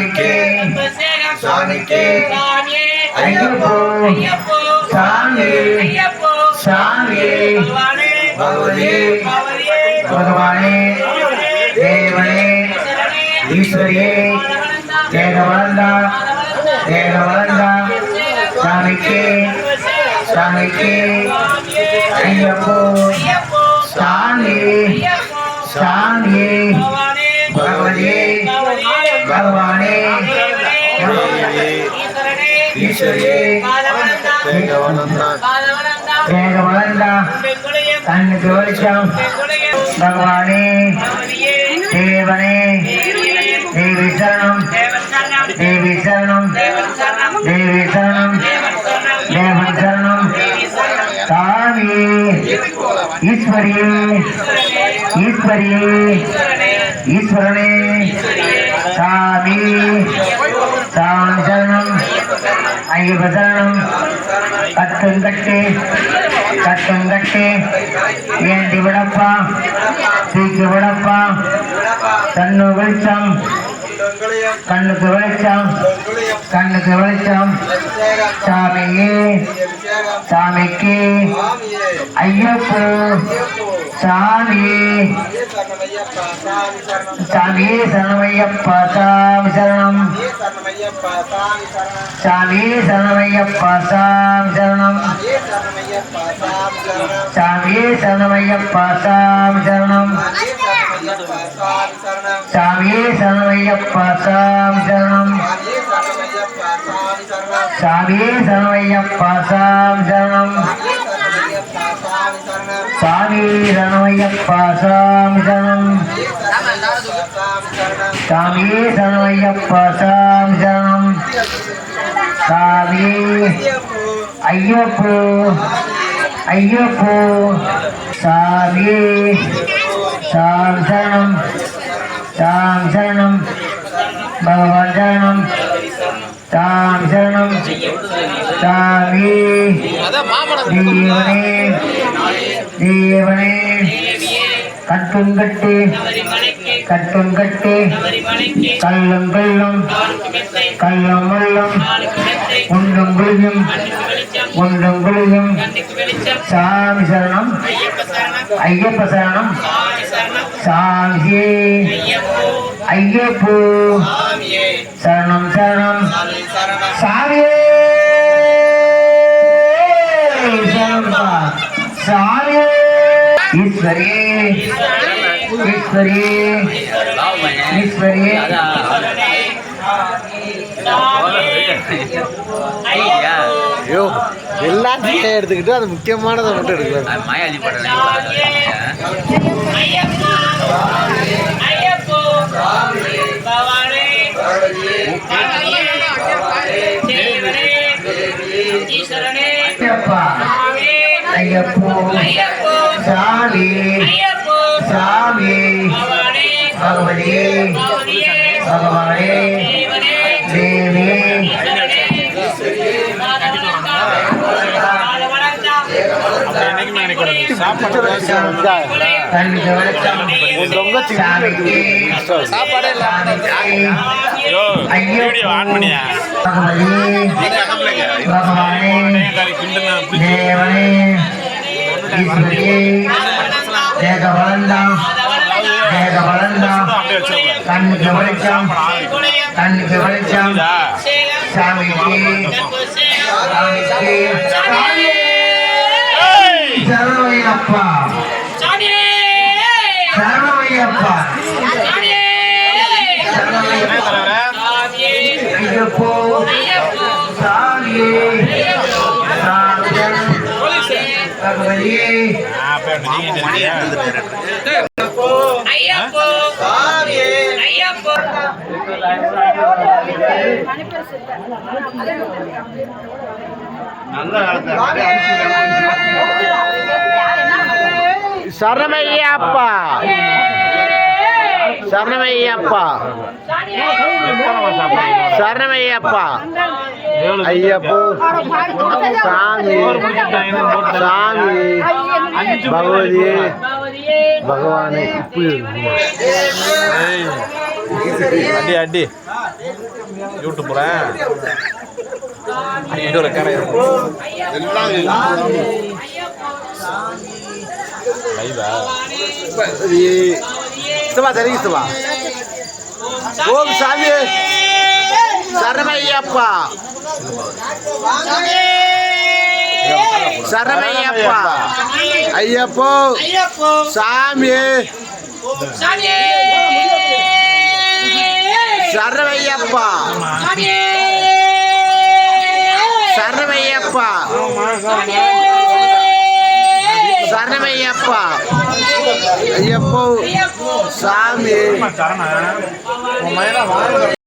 சாமிக்கு. சாமிக்கு. ஐயப்போ. சாமி சாமி பகவதி. பகவானே. தேவனே. ஈஸ்வரியே. தேகவளந்தா தேகவளந்தா சாமிக்கு. சாமிக்கு. ஐயப்போ. சாமி சாமி பகவதி. பகவானே. தேகவளந்தா பெங்குளையம் கண்ணுக்கு வெளிச்சம். பகவானே. தேவனே. தேவி சரணம் தேவி சரணம் தேவி சரணம் தேவன் சரணம் தேவி ஈஸ்வரியே ஈஸ்வரனே. ஈஸ்வரனே. சாமி. சாமி சரணம். ஐயப்ப சரணம். கட்டுங்கட்டு கட்டுங்கட்டு ஏண்டி விடப்பா. தூக்கி விடப்பா. தன்னு வெளிச்சம். கண்ணுக்கு வெளிச்சம். கண்ணுக்கு வெளிச்சம். சாமியே. சாமிக்கு. ஐயப்போ. சாமியே. சாமியே சரணமையப்பா சாமி சரணம். சாமியே சரணமையப்பா சாமி சரணம். சாமியே சரணமையப்பா சாமி சரணம். சாமியே சரணமையப்பா சாமி சரணம் சாமியே சரணமையப்பா சாமி சரணம் சாமி சரணமையப்பா சாமி சரணம் சாமியே சரணமையப்பா சாமி சரணம் சாமி ஐயப்போ ஐயப்போ சாமி சாமி சரணம் சாமி சரணம் பகவான் சரணம் சாமி சரணம் சாமி தீவனே தீவனே கட்டும் கட்டு கட்டுங்கட்டு கட்டு. கல்லும் கல்லும் மெத்தை கல்லும் முள்ளும் காலுக்கு மெத்தை உண்டும் குளியும். உண்டும் குளியும். சாமி சரணம். ஐயப்ப சரணம். சாமி சாமியே. ஐயப்போ. சரணம் சரணம். சாமியே. சரணம் சாமியே. ஈஸ்வரே. ஐயோ எல்லாத்தையும் எடுத்துக்கிட்டு அது முக்கியமானதை மட்டும் எடுக்கலாம் மாயாஜி ஐயப்போ. ஐயப்போ. சாமி ஐயப்போ பகவதியே பகவானே தேவனே தேவி பாதவனந்தா கண்ணுக்கு வெளிச்சம் ரொம்ப சாமிக்கு சாப்பாடே சாமிக்கு வீடியோ ஆன் பண்ணியா பகவதி பகவானே தேவனே ஈஸ்வரியே தேக வளர்ந்தா தேக வளர்ந்தா கண்ணுக்கு வெளிச்சம் கண்ணுக்கு வெளிச்சம் சாமிக்கு. சரணமையப்பா சரணமையப்பா ஐயப்போ. சாமியே. சரணமையப்பா சரணமையப்பா சரணமையப்பா ஐயப்போ. சாமி. சாமி. பகவதி பகவதியே. பகவானே இப்படி அடி அடி. யூடியூப்ல ஐயோ ரெக்கார்ட் லைவா சுபா தெரியுது சுபா ஓம் சாமி. சரணமையப்பா சரணமையப்பா ஐயப்போ. சாமி சரணமையப்பா சரணமையப்பா சரணமையப்பா ஐயப்போ சாமி.